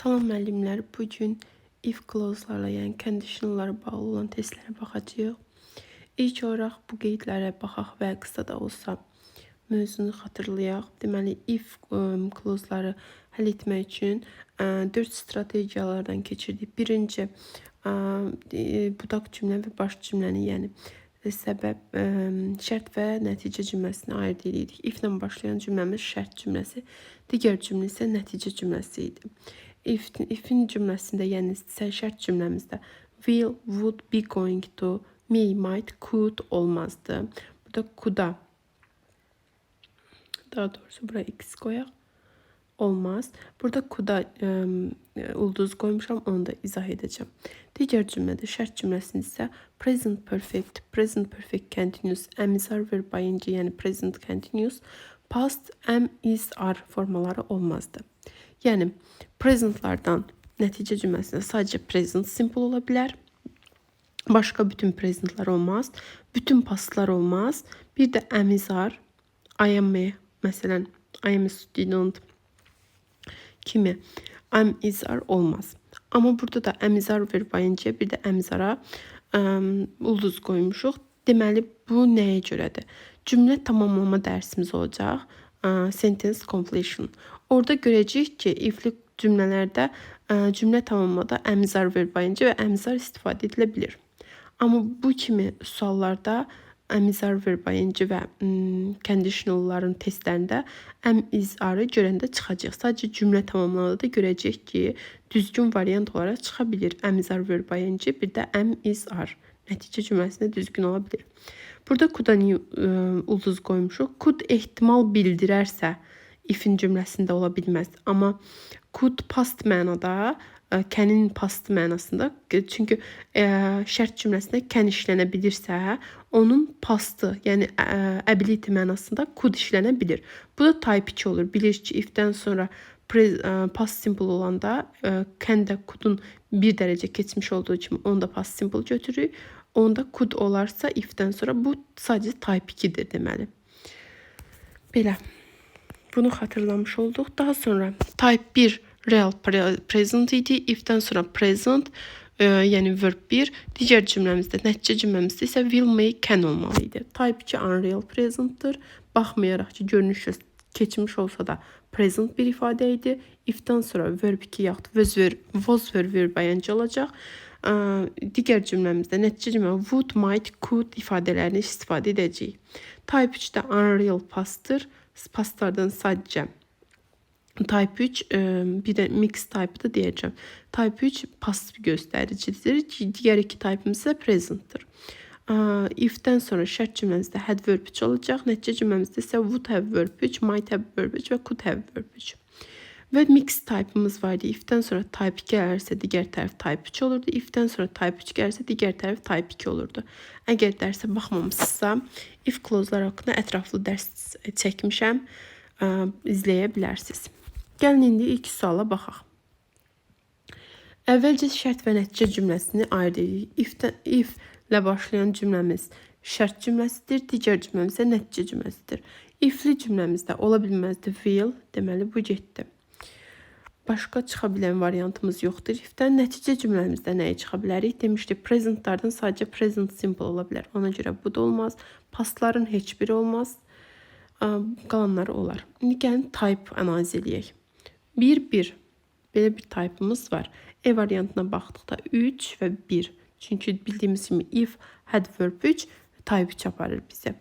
Salam müəllimlər, bu gün if clause-larla, yəni conditional-lara bağlı olan testlərə baxacağıq. İlk olaraq bu qeydlərə baxaq və qısa da olsa mövzunu xatırlayaq. Deməli, if ım, clause-ları həll etmək üçün ə, 4 strategiyalardan keçirdik. Birinci, e, budaq cümlə və baş cümləni, yəni səbəb, şərt və nəticə cümləsini ayırd edirik. If-lə başlayan cümləmiz şərt cümləsi, digər cümlə isə nəticə cümləsi idi. If, if-in cümləsində, yəni sə- şərt cümləmizdə will, would, be going to, may, might, could olmazdı. Burada could-a daha doğrusu buraya x koyaq. Olmaz. Burada kuda e, ulduz koymuşam. Onu da izah edeceğim. Digər cümlədə şərt cümləsində isə present perfect, present perfect continuous, am is are verb ing, yəni present continuous, past, am is are formaları olmazdı. Yəni presentlardan nəticə cümləsində sadəcə present simple ola bilər. Başqa bütün presentlər olmaz. Bütün pastlar olmaz. Bir də am is are, I am məsələn, I am a student kimi am is olmaz. Amma burada da am is are bir də am is are əm, ulduz qoymuşuq. Deməli bu nəyə görədir? Cümlə tamamlama dərsimiz olacaq. Ə, Sentence completion. Orada görəcəyik ki, ifli cümlələrdə ə, cümlə tamamlamada am is are verb ing və are istifadə edilə bilər. Amma bu kimi suallarda am is are verb ing və conditionalların testlərində am is are görəndə çıxacaq. Sadəcə cümlə tamamlamada da görəcək ki, düzgün variant olaraq çıxa bilər. Am is are verb ing bir də am is are. Nəticə cümləsində düzgün ola bilər. Burada could-a ə, ulduz qoymuşuq? Could ehtimal bildirərsə if-in cümləsində ola bilməz. Amma could past mənada, kənin past mənasında. Çünki ə, şərt cümləsində kən işlənə bilirsə, onun pastı, yəni ə, ability mənasında could işlənə bilir. Bu da type 2 olur. Bilir ki, if-dən sonra past simple olanda can də could-un bir dərəcə keçmiş olduğu kimi onu da past simple götürürük. Onda could olarsa if-dən sonra bu sadəcə type 2-dir deməli. Belə. Bunu xatırlamış olduq. Daha sonra type 1 real pre- present idi. If-dən sonra present, e, yəni verb 1. Digər cümləmizdə, nəticə cümləmizdə isə will, may, can olmalı idi. Type 2 unreal presentdir. Baxmayaraq ki, görünüşü keçmiş olsa da present bir ifadə idi. If-dən sonra verb 2 yaxud was verb, was verb verb ing olacaq. Ə, Digər cümləmizdə nəticə cümlə would, might, could ifadələrini istifadə edəcəyik. Type 3-də unreal pastdır. Pastlardan sadəcə Type 3 ə, bir də mix type-da deyəcəm. Type 3 pasif göstəricidir. ki, Digər iki type-ımız isə presentdir. Ə, If-dən sonra şərt cümləmizdə had verb 3 olacaq. Nəticə cümləmizdə isə would have verb 3, might have verb 3 və could have verb 3. Və mix type-ımız var idi. If-dən sonra type 2 gəlirsə digər tərəf type 3 olurdu. If-dən sonra type 3 gəlirsə digər tərəf type 2 olurdu. Əgər dərsə baxmamısınızsa, if clause-lar haqqında ətraflı dərs çəkmişəm. Ə, izləyə bilərsiniz. Gəlin indi ilk suala baxaq. Əvvəlcə şərt və nəticə cümləsini ayırd edirik. If, if ilə başlayan cümləmiz şərt cümləsidir, digər cümləmiz isə nəticə cümləsidir. Ifli cümləmizdə ola bilməzdi will, deməli bu getdi. Başqa çıxa bilən variantımız yoxdur. If-dən nəticə cümləmizdə nəyə çıxa bilərik? Demişdik, presentlardan sadəcə present simple ola bilər. Ona görə bu da olmaz. Pastların heç biri olmaz. Qalanları olar. İndi gəlin type analiz eləyək. 1 1 belə bir type'ımız var. E variantına baxdıqda 3 və 1. Çünki bildiyimiz kimi if had verb 3 type 3 aparır bizə.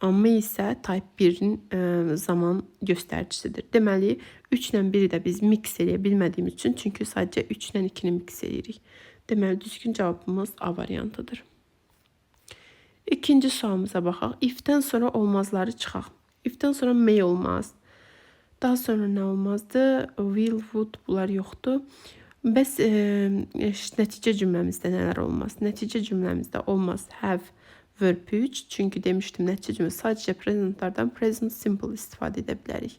Amma isə type 1-in ə, zaman göstəricisidir. Deməli 3 ilə 1-i də biz mix eləyə bilmədiyimiz üçün, çünki sadəcə 3 ilə 2-ni mix eləyirik. Deməli düzgün cavabımız A variantıdır. İkinci sualımıza baxaq. If-dən sonra olmazları çıxaq. If-dən sonra may olmaz. Daha sonra nə olmazdı? Will, would bunlar yoxdur. Bəs e, nəticə cümləmizdə nələr olmaz? Nəticə cümləmizdə olmaz have verb 3. Çünki demişdim nəticə cümlə sadəcə presentlardan present simple istifadə edə bilərik.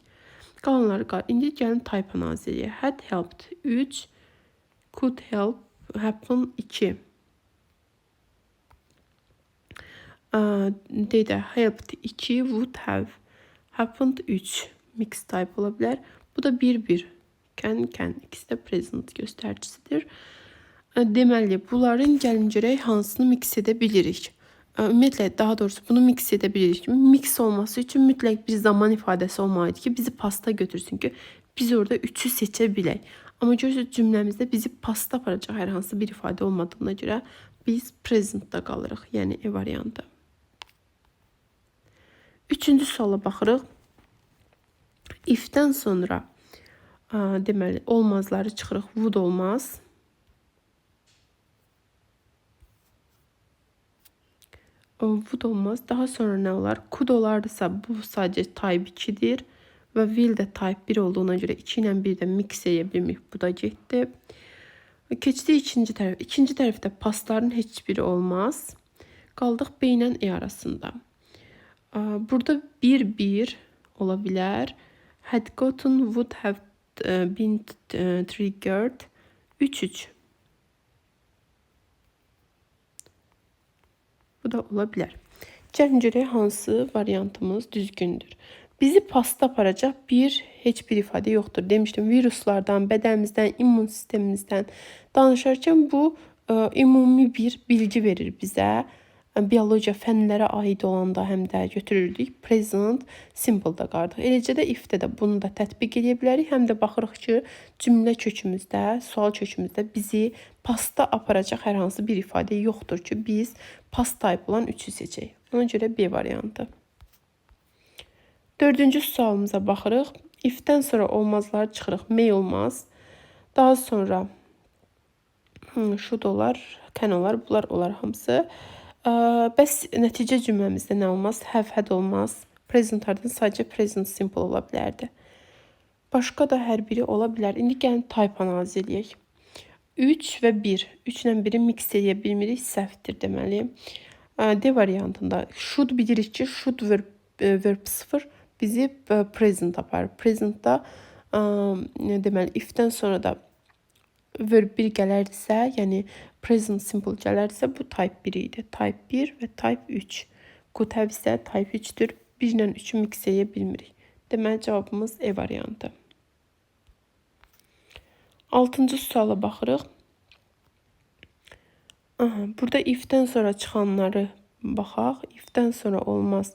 Qalanları qal. İndi gəlin type analiz edək. Had helped 3, could help happen 2. Dedə helped 2 would have happened 3 mix type ola bilər. Bu da 1 1 can, can. İkisi də present göstəricisidir. E, Deməli, bunların gəlin görək hansını mix edə bilirik. E, Ümumiyyətlə, daha doğrusu bunu mix edə bilirik. Mix olması üçün mütləq bir zaman ifadəsi olmalıdır ki, bizi pasta götürsün ki, biz orada üçü seçə bilək. Amma görürsüz cümləmizdə bizi pasta aparacaq hər hansı bir ifadə olmadığına görə biz presentdə qalırıq, yəni E variantı. Üçüncü suala baxırıq. If-dən sonra ə, deməli olmazları çıxırıq. Would olmaz. Would olmaz. Daha sonra nə olar? Could olardısa bu sadəcə type 2-dir və will də type 1 olduğuna görə 2 ilə 1 də mix edə. Bu da getdi. Keçdi ikinci tərəf. İkinci tərəfdə pasların heç biri olmaz. Qaldıq B ilə E arasında. Ə, Burada 1-1 ola bilər. Had gotten would have ə, been ə, triggered 3-3. Bu da ola bilər. Gəlin görək hansı variantımız düzgündür. Bizi pasta aparacaq bir heç bir ifadə yoxdur. Demişdim viruslardan, bədənimizdən, immun sistemimizdən bu ə, ümumi bir bilgi verir bizə. Biologiya fənlərə aid olanda həm də götürürdük. Present simple-da qardıq. Eləcə də if-də də bunu da tətbiq edə bilərik. Həm də baxırıq ki, cümlə kökümüzdə, sual kökümüzdə bizi pasta aparacaq hər hansı bir ifadə yoxdur ki, biz past type olan 3-ü seçək. Ona görə B variantı. Dördüncü sualımıza baxırıq. If-dən sonra olmazları çıxırıq. May olmaz. Daha sonra hmm, should olar, can olar, bunlar olar hamısı. Bəs nəticə cümləmizdə nə olmaz? Have, had olmaz. Present ardından sadəcə present simple ola bilərdi. Başqa da hər biri ola bilər. İndi gəlin type analiz eləyək. 3 və 1. 3 ilə 1-i mix edə bilmirik, səhvdir deməli. D variantında should bilirik ki, should verb, e, verb 0 bizi e, present aparır. Presentda deməli if-dən sonra da verb 1 gələrdisə, yəni present simple gələrdisə bu type 1 idi. Type 1 və type 3. Could have isə type 3-dür. 1 ilə 3-ü mix edə bilmirik. Deməli cavabımız E variantı. 6-cı suala baxırıq. Aha, burada if-dən sonra çıxanları baxaq. If-dən sonra olmaz.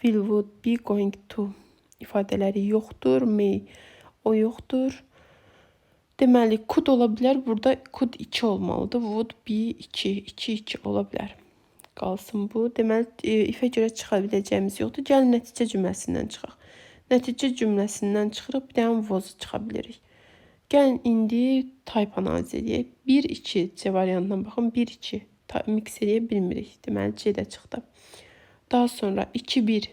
Will, would, be, going to ifadələri yoxdur. May o yoxdur. Deməli, could ola bilər. Burada could 2 olmalıdır. Would be 2, 2, 2 ola bilər. Qalsın bu. Deməli, e, if-ə görə çıxa biləcəyimiz yoxdur. Gəlin nəticə cümləsindən çıxaq. Nəticə cümləsindən çıxırıq, bir dənə was çıxa bilirik. Gəlin indi type analiz edək. 1 2 C variantına baxın. 1 2 mix edə bilmirik. Deməli C də çıxdı. Daha sonra 2 1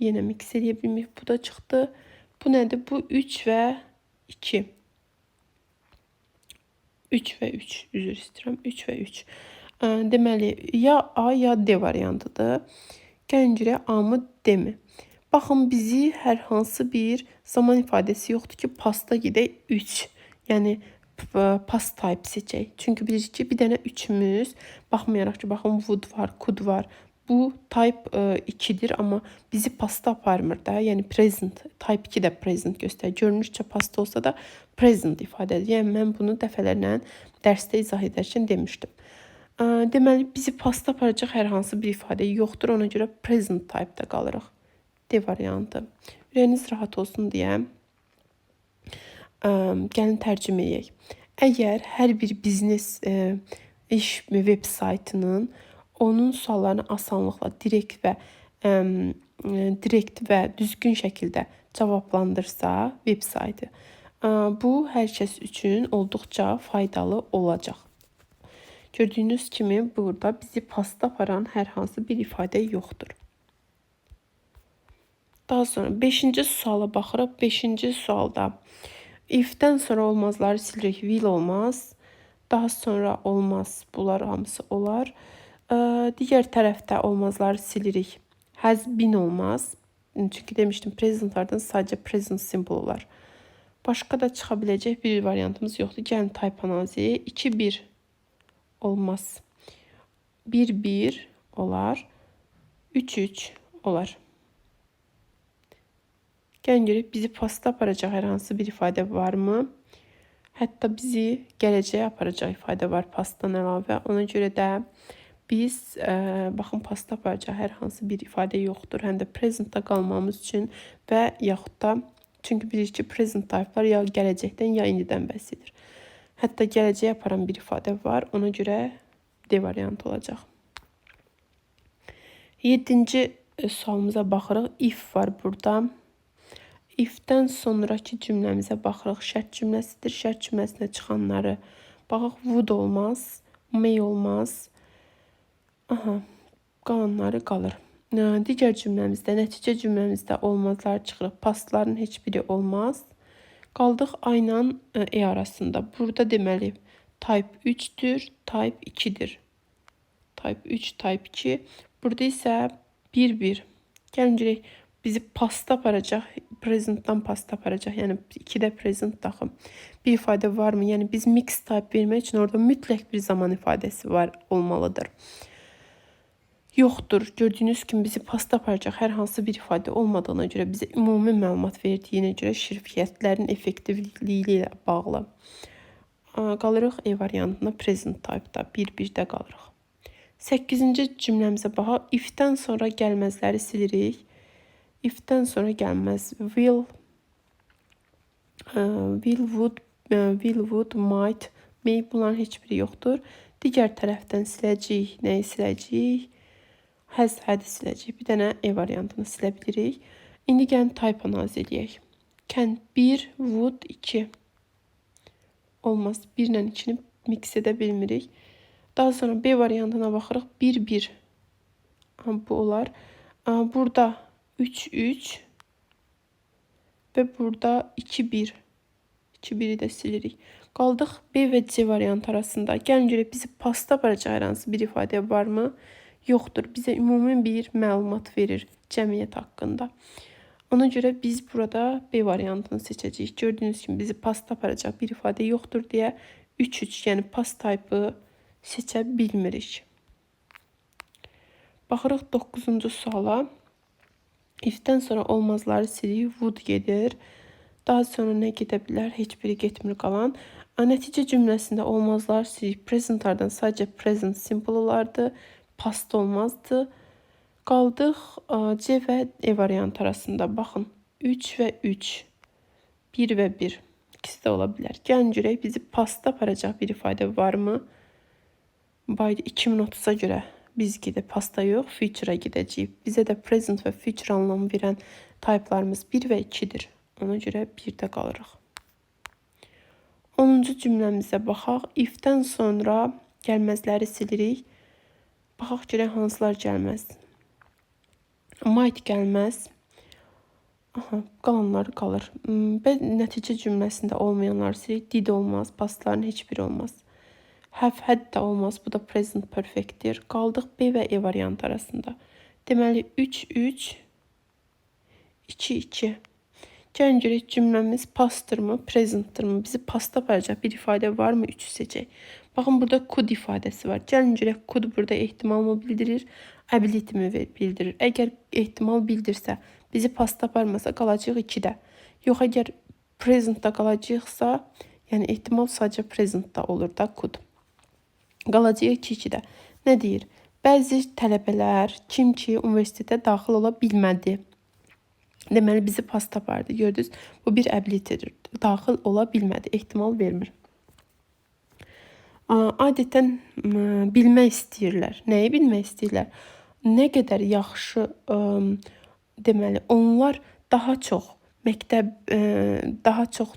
yenə mix edə. Bu da çıxdı. Bu nədir? Bu 3 və 2. 3 və 3. Üzr istəyirəm. 3 və 3. Ə, Deməli, ya A ya D variantıdır. Gəlin görək A-mı D-mi? Baxın bizi hər hansı bir zaman ifadəsi yoxdur ki, pasta gedək 3. Yəni p- past type seçək. Çünki bilirik ki, bir dənə 3-ümüz baxmayaraq ki, baxın would var, could var. Bu type 2-dir, amma bizi pasta aparmır da. Yəni present, type 2 də present göstərir. Görünüşcə pasta olsa da present ifadədir. Yəni mən bunu dəfələrlə dərsdə izah edərkən demişdim. Ə, Deməli bizi pasta aparacaq hər hansı bir ifadə yoxdur. Ona görə present type-da qalırıq. D variantı. Ürəyiniz rahat olsun deyə ə, gəlin tərcümə edək. Əgər hər bir biznes iş veb saytının onun suallarını asanlıqla direkt və ə, direkt və düzgün şəkildə cavablandırsa veb saytı, bu hər kəs üçün olduqca faydalı olacaq. Gördüyünüz kimi burada bizi pasta aparan hər hansı bir ifadə yoxdur. Daha sonra 5-ci suala baxırıq. 5-ci sualda if-dən sonra olmazları silirik. Will olmaz. Daha sonra olmaz. Bunlar hamısı olar. Digər tərəfdə olmazları silirik. Has been olmaz. Çünki demişdim presentlardan sadəcə present simple olar. Başqa da çıxa biləcək bir variantımız yoxdur. Gəlin type analizi 2-1 olmaz. 1-1 olar. 3-3 olar. Gəlin görək bizi pasta aparacaq hər hansı bir ifadə varmı? Hətta bizi gələcəyə aparacaq ifadə var pastadan əlavə. Ona görə də biz ə, baxın pasta aparacaq hər hansı bir ifadə yoxdur. Həm də presentdə qalmamız üçün və yaxud da çünki bilirik ki, present typelar ya gələcəkdən ya indidən bəhs edir. Hətta gələcəyə aparan bir ifadə var. Ona görə D variantı olacaq. 7-ci e, sualımıza baxırıq. If var burada. If-dən sonrakı cümləmizə baxırıq. Şərt cümləsidir. Şərt cümləsinə çıxanları baxaq. Would olmaz, may olmaz. Aha, qalanları qalır. Digər cümləmizdə, nəticə cümləmizdə olmazlar çıxırıq. Pastların heç biri olmaz. Qaldıq ilə ə, E arasında. Burada deməli type 3-dür, type 2-dir. Type 3, type 2. Burada isə 1-1. Gəlin görək bizi pasta aparacaq, presentdan pasta aparacaq. Yəni 2-də present daxil. Bir ifadə varmı? Yəni biz mix type vermək üçün orada mütləq bir zaman ifadəsi var olmalıdır. Yoxdur. Gördüyünüz kimi bizi pasta aparacaq hər hansı bir ifadə olmadığına görə, bizə ümumi məlumat verdiyinə görə şirkətlərin effektivliyi ilə bağlı. Qalırıq E variantına present type-da 1-1-də qalırıq. 8-ci cümləmizə baxaq. If-dən sonra gəlməzləri silirik. If-dən sonra gəlməz will, will, would, will, would, might, may bunların heç biri yoxdur. Digər tərəfdən siləcəyik. Nəyi siləcəyik? Has, had siləcəyik. Bir dənə E variantını silə bilirik. İndi gəlin type analiz edək. Can 1, would 2. Olmaz. 1 ilə 2-ni mix edə bilmirik. Daha sonra B variantına baxırıq. 1 1. Bu olar. Burada 3 3 və burada 2 1. 2 1-i də silirik. Qaldıq B və C variantı arasında. Gəlin görək bizi pasta aparacaq hər hansı bir ifadə varmı? Yoxdur. Bizə ümumi bir məlumat verir cəmiyyət haqqında. Ona görə biz burada B variantını seçəcəyik. Gördüyünüz kimi bizi pasta aparacaq bir ifadə yoxdur deyə 3-3, yəni past type-ı seçə bilmirik. Baxırıq 9-cu suala. If-dən sonra olmazları silirik, would gedir. Daha sonra nə gedə bilər? Heç biri getmir qalan. A, Nəticə cümləsində olmazlar silirik. Presentlardan sadəcə present simple olardı. Past olmazdı. Qaldıq C və E variantı arasında. Baxın. 3 və 3. 1 və 1. İkisi də ola bilər. Gəlin görək bizi pasta aparacaq bir ifadə varmı? Baydı 2030-a görə biz gedib pasta yox, future-a gedəcəyik. Bizə də present və future anlamı verən typelarımız 1 və 2-dir. Ona görə 1-də qalırıq. 10-cu cümləmizə baxaq. If-dən sonra gəlməzləri silirik. Baxaq görək hansılar gəlməz. Might gəlməz. Aha, qalanları qalır. Hmm, Və nəticə cümləsində olmayanlar silirik. Did olmaz, pastların heç biri olmaz. Have had də olmaz. Bu da present perfectdir. Qaldıq B və E variantı arasında. Deməli 3 3 2 2. Gəlin görək cümləmiz pastdırmı, presentdırmı? Bizi pasta aparacaq bir ifadə varmı? 3 seçək. Baxın burada could ifadəsi var. Görək could burada ehtimalmı bildirir, ability mi bildirir? Əgər ehtimal bildirsə, bizi pasta aparmasa qalacağıq 2-də. Yox, əgər presentdə qalacağıqsa, yəni ehtimal sadəcə presentdə olur da could. Qalacağıq 2-2-də. Nə deyir? Bəzi tələbələr kim ki universitetə daxil ola bilmədi. Deməli bizi pasta apardı. Gördünüz? Bu bir abilitydir. Daxil ola bilmədi. Ehtimal vermir. Adətən bilmək istəyirlər. Nəyi bilmək istəyirlər? Nə qədər yaxşı deməli onlar daha çox məktəb daha çox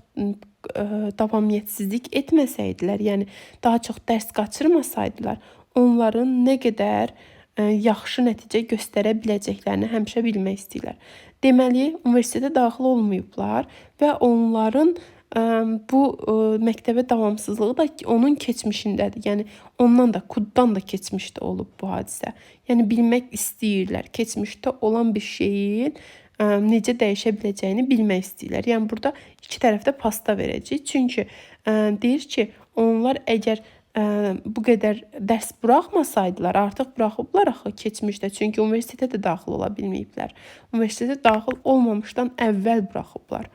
davamiyyətsizlik etməsəydilər, yəni daha çox dərs qaçırmasaydılar, onların nə qədər yaxşı nəticə göstərə biləcəklərini həmişə bilmək istəyirlər. Deməli, universitetə daxil olmayıblar və onların ə, bu ə, məktəbə davamsızlığı da onun keçmişindədir. Yəni ondan da, kuddan da keçmişdə olub bu hadisə. Yəni bilmək istəyirlər. Keçmişdə olan bir şeyin necə dəyişə biləcəyini bilmək istəyirlər. Yəni burada iki tərəfdə pasta verəcəyik. Çünki deyir ki, onlar əgər bu qədər dərs buraxmasaydılar, artıq buraxıblar axı keçmişdə. Çünki universitetə də daxil ola bilməyiblər. Universitetə daxil olmamışdan əvvəl buraxıblar.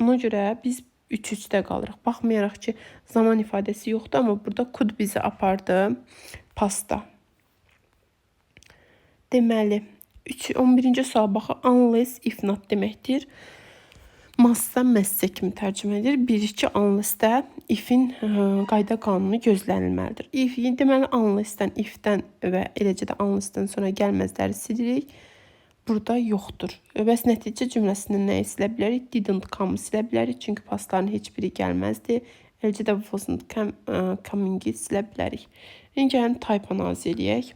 Ona görə biz 3-3-də qalırıq. Baxmayaraq ki, zaman ifadəsi yoxdur, amma burada could bizi apardı pasta. Deməli, 3 11-ci suala baxaq. Unless if not deməkdir. Massa məssə kimi tərcümə edilir. 1-2 unless-də if-in qayda qanunu gözlənilməlidir. If deməli unless-dən, if-dən və eləcə də unless-dən sonra gəlməzləri silirik. Burada yoxdur. Bəs nəticə cümləsindən nəyi silə bilərik? Didn't come silə bilərik. Çünki pastların heç biri gəlməzdi. Eləcə də wasn't ə, coming-i silə bilərik. İndi gəlin type analiz eləyək.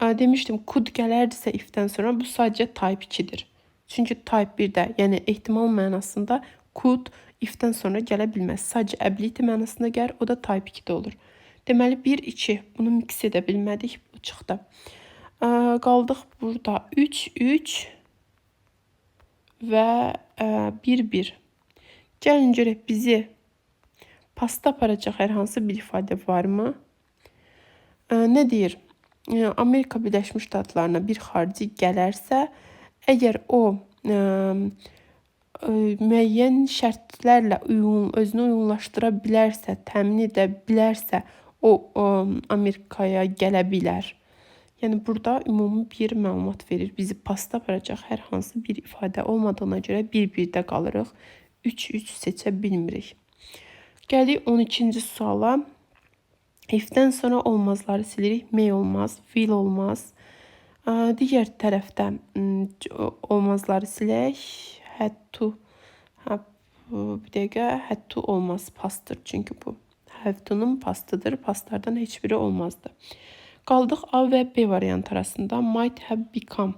Ə, Demişdim, could gələrdisə if-dən sonra bu sadəcə type 2-dir. Çünki type 1-də, yəni ehtimal mənasında could if-dən sonra gələ bilməz. Sadəcə ability mənasında gəlir, o da type 2-də olur. Deməli 1 2 bunu mix edə bilmədik, bu çıxdı. Ə, Qaldıq burada 3 3 və 1 1. Gəlin görək bizi pasta aparacaq hər hansı bir ifadə varmı? Ə, Nə deyir? Ə, Amerika Birləşmiş Ştatlarına bir xarici gələrsə, əgər o ə, ə, müəyyən şərtlərlə uyğun özünü uyğunlaşdıra bilərsə, təmin edə bilərsə, o, o Amerikaya gələ bilər. Yəni burada ümumi bir məlumat verir. Bizi pasta aparacaq hər hansı bir ifadə olmadığına görə bir-birdə qalırıq. 3-3 seçə bilmirik. Gəlik 12-ci suala. If-dən sonra olmazları silirik. May olmaz, will olmaz. Ə, Digər tərəfdə c- olmazları silək. Ha, bu- bir dəqiqə to olmaz pastır çünki bu. Have to-nun pastıdır. Pastlardan heç biri olmazdı. Qaldıq A və B variantı arasında. Might have become.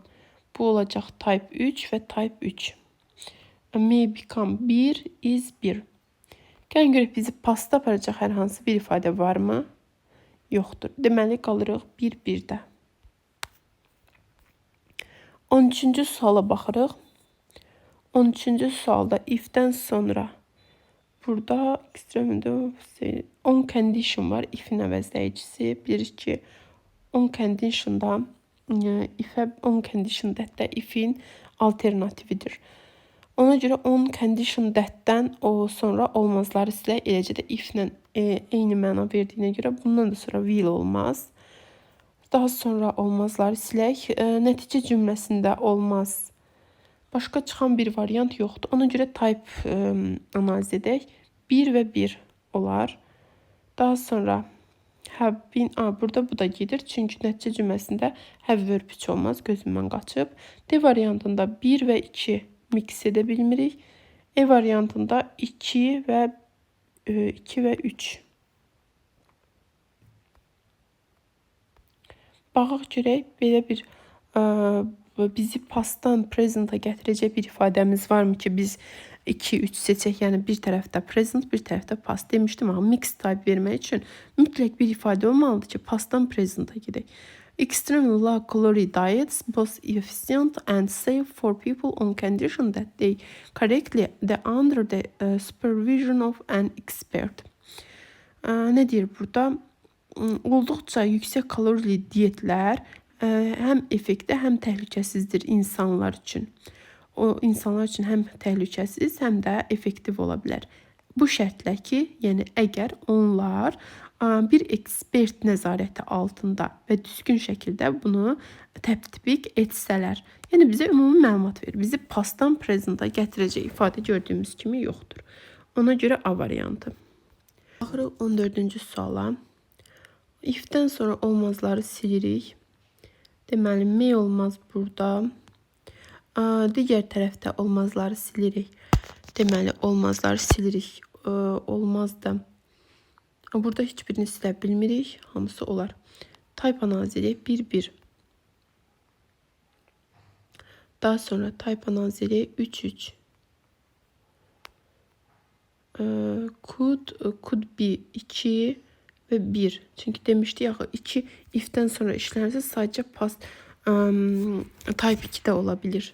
Bu olacaq type 3 və type 3. May become 1 is 1. Gəlin görək bizi pasta aparacaq hər hansı bir ifadə varmı? Yoxdur. Deməli qalırıq 1-1-də. 13-cü suala baxırıq. 13-cü sualda if-dən sonra burada extreme on condition var. If-in əvəzləyicisi. Bilirik ki, on condition-da e, if-ə on condition that-də if-in alternatividir. Ona görə on condition that-dən o sonra olmazları silə eləcə də if-lə e, eyni məna verdiyinə görə bundan da sonra will olmaz. Daha sonra olmazları silək. E, nəticə cümləsində olmaz. Başqa çıxan bir variant yoxdur. Ona görə type e, analiz edək. 1 və 1 olar. Daha sonra have been, a, burada bu da gedir. Çünki nəticə cümləsində have verb 3 olmaz. Gözümdən qaçıb. D variantında 1 və 2 mix edə bilmirik. E variantında 2 və e, 2 və 3. Baxaq görək belə bir ə, bizi pastdan presenta gətirəcək bir ifadəmiz varmı ki, biz 2 3 seçək. Yəni bir tərəfdə present, bir tərəfdə past demişdim amma mix type vermək üçün mütləq bir ifadə olmalıdır ki, pastdan presenta gedək. Extremely low calorie diets both efficient and safe for people on condition that they correctly the under the uh, supervision of an expert. Ə, nə deyir burada? Iı, Olduqca yüksək kalorili diyetlər ə, həm effektiv, həm təhlükəsizdir insanlar üçün. O insanlar üçün həm təhlükəsiz, həm də effektiv ola bilər. Bu şərtlə ki, yəni əgər onlar ə, bir ekspert nəzarəti altında və düzgün şəkildə bunu tətbiq etsələr. Yəni bizə ümumi məlumat verir. Bizi pastdan presenta gətirəcək ifadə gördüyümüz kimi yoxdur. Ona görə A variantı. Baxırıq 14-cü suala. If-dən sonra olmazları silirik. Deməli, may olmaz burada. Digər tərəfdə olmazları silirik. Deməli, olmazları silirik. Olmaz da. Burada heç birini silə bilmirik. Hamısı olar. Analiz edək. 1-1. Daha sonra analiz edək. 3-3. Ə, could, could be 2 və 1. Çünki demişdik axı 2 if-dən sonra işlənirsə sadəcə past ım, type 2-də ola bilər.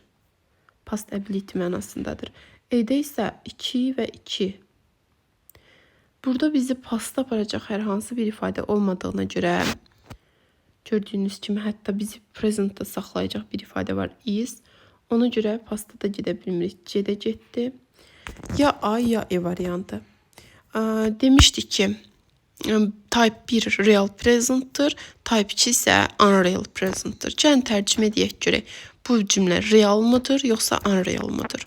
Past ability mənasındadır. E-də isə 2 və 2. Burada bizi pasta aparacaq hər hansı bir ifadə olmadığına görə gördüyünüz kimi hətta bizi presentdə saxlayacaq bir ifadə var is. Ona görə pasta da gedə bilmirik. C də getdi. Ya A ya E variantı. Demişdik ki type 1 real present'tır, type 2 isə unreal present'tir. Gəlin tərcümə edək görək. Bu cümlə real mıdır yoxsa unreal mıdır?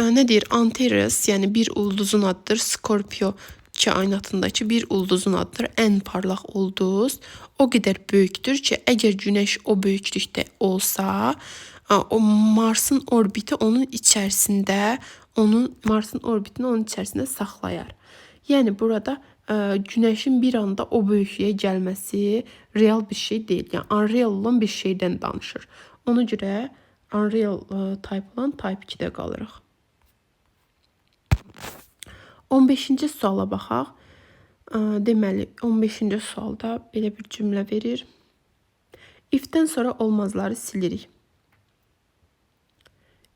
Ne deyir? Antares yani bir ulduzun adıdır. Scorpio ki aynatındakı bir ulduzun adıdır. En parlak ulduz o kadar böyükdür ki əgər Günəş o böyüklükdə olsa, o Marsın orbiti onun içərisində, onun Marsın orbitini onun içərisində saxlayar. Yəni burada Günəşin bir anda o böyüklüyə gəlməsi real bir şey deyil. Yəni unreal olan bir şeydən danışır. Ona görə unreal ə, type olan type 2-də qalırıq. 15-ci suala baxaq. Ə, Deməli, 15-ci sualda belə bir cümlə verir. If-dən sonra olmazları silirik.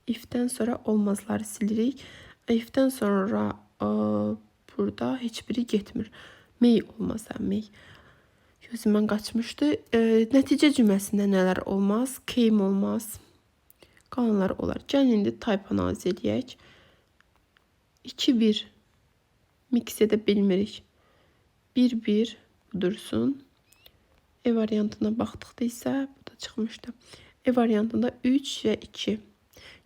If-dən sonra olmazları silirik. If-dən sonra ə, burada heç biri getmir. May olmasa may. Gözümdən qaçmışdı. E, nəticə cümləsində nələr olmaz? Came olmaz. Qalanlar olar. Gəlin indi type analiz edək. 2-1 mix edə bilmirik. 1-1 dursun. E variantına baxdıqda isə bu da çıxmışdı. E variantında 3 və 2.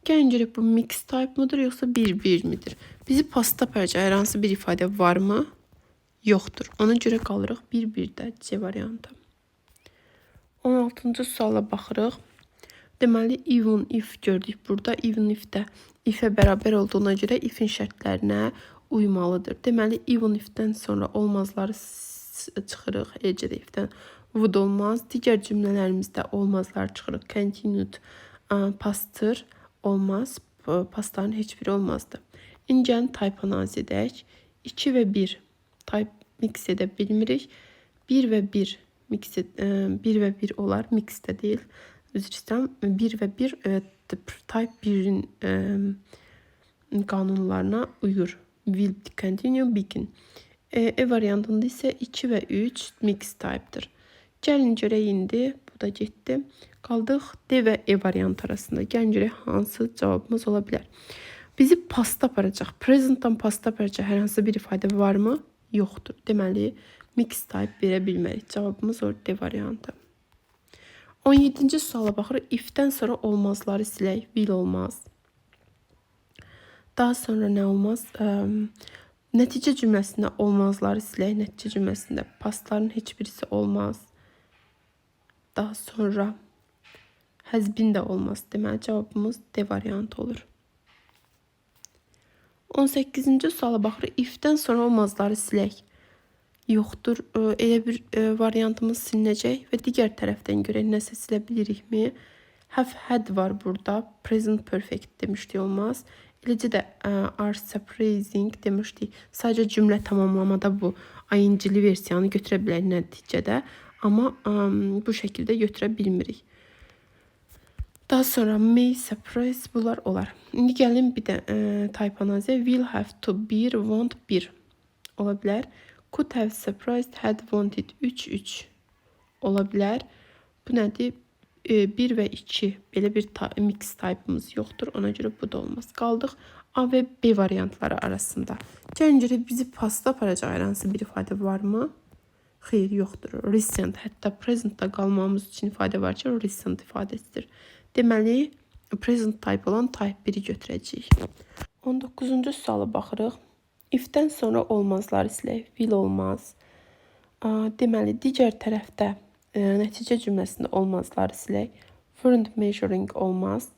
Görək bu mix type mıdır yoxsa 1-1 midir? Bizi pasta pərcə hər hansı bir ifadə varmı? Yoxdur. Ona görə qalırıq 1-1-də C variantı. 16-cı suala baxırıq. Deməli even if gördük burada. Even if-də if-ə bərabər olduğuna görə if-in uymalıdır. Deməli even if-dən sonra olmazları çıxırıq. Eləcə də if-dən would olmaz. Digər cümlələrimizdə olmazlar çıxırıq. Continued ə, pastır olmaz. P- Pastların heç biri olmazdı. Type analiz edək. 2 və 1 type mix edə bilmirik. 1 və 1 mix ed, ə, 1 və 1 olar, mix də deyil. Üzr istəyirəm. 1 və 1 ə, type 1-in ə, qanunlarına uyur. Will continue begin. E, e variantında isə 2 və 3 mix type'dır. Gəlin görək indi bu da getdi. Qaldıq D və E variant arasında. Gəlin görək hansı cavabımız ola bilər. Bizi pasta aparacaq. Presentdan pasta aparacaq hər hansı bir ifadə varmı? Yoxdur. Deməli mix type verə bilmərik. Cavabımız o D variantı. 17-ci suala baxırıq. If-dən sonra olmazları silək. Will olmaz. Daha sonra nə olmaz? Əm, nəticə cümləsində olmazları silək. Nəticə cümləsində pastların heç birisi olmaz. Daha sonra həzbin də olmaz. Deməli cavabımız D variantı olur. 18-ci suala baxırıq. If-dən sonra olmazları silək. Yoxdur. Elə bir ə, variantımız silinəcək və digər tərəfdən görək nəsə silə bilirikmi? Have had var burada. Present perfect demişdik olmaz. Eləcə də ə, are surprising demişdik. Sadəcə cümlə tamamlamada bu ing-li versiyanı götürə bilərik nəticədə, amma bu şəkildə götürə bilmirik. Daha sonra may surprise bunlar olar. İndi gəlin bir də ə, type analizə will have to bir want bir ola bilər. Could have surprised had wanted 3 3 ola bilər. Bu nədir? 1 və 2 belə bir mix type'ımız yoxdur. Ona görə bu da olmaz. Qaldıq A və B variantları arasında. Gəlin bizi pasta aparacaq hər hansı bir ifadə varmı? Xeyr, yoxdur. Recent, hətta presentdə qalmamız üçün ifadə var ki, recent ifadəsidir. Deməli, present type olan type 1-i götürəcəyik. 19-cu suala baxırıq. If-dən sonra olmazları silək. Will olmaz. Deməli, digər tərəfdə e, nəticə cümləsində olmazları silək. Weren't measuring olmaz.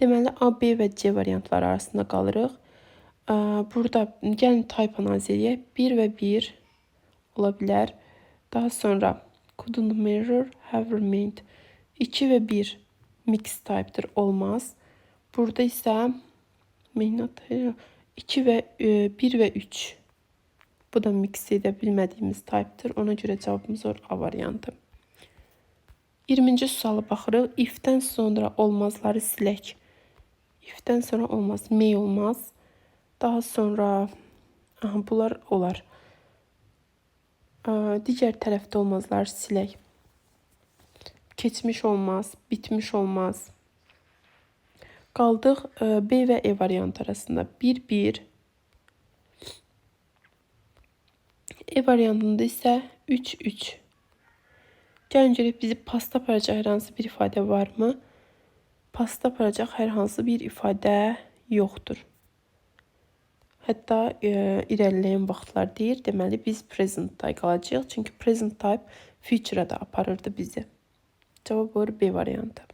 Deməli, A, B və C variantları arasında qalırıq. Burada gəlin type analiz edək. 1 və 1 ola bilər. Daha sonra couldn't measure have remained. 2 və 1 mix type'dır olmaz. Burada isə may not 2 və 1 və 3 bu da mix edə bilmədiyimiz type'dır. Ona görə cavabımız or A variantı. 20-ci suala baxırıq. If-dən sonra olmazları silək. If-dən sonra olmaz. May olmaz. Daha sonra aha, bunlar olar. Digər tərəfdə olmazlar silək. Keçmiş olmaz, bitmiş olmaz. Qaldıq ə, B və E variantı arasında. 1 1 E variantında isə 3 3. Gəlin görək bizi pasta aparacaq hər hansı bir ifadə varmı? Pasta aparacaq hər hansı bir ifadə yoxdur. Hətta e, irəliləyən vaxtlar deyir. Deməli biz present day qalacağıq. Çünki present type future-a da aparırdı bizi. Cavab olur B variantı.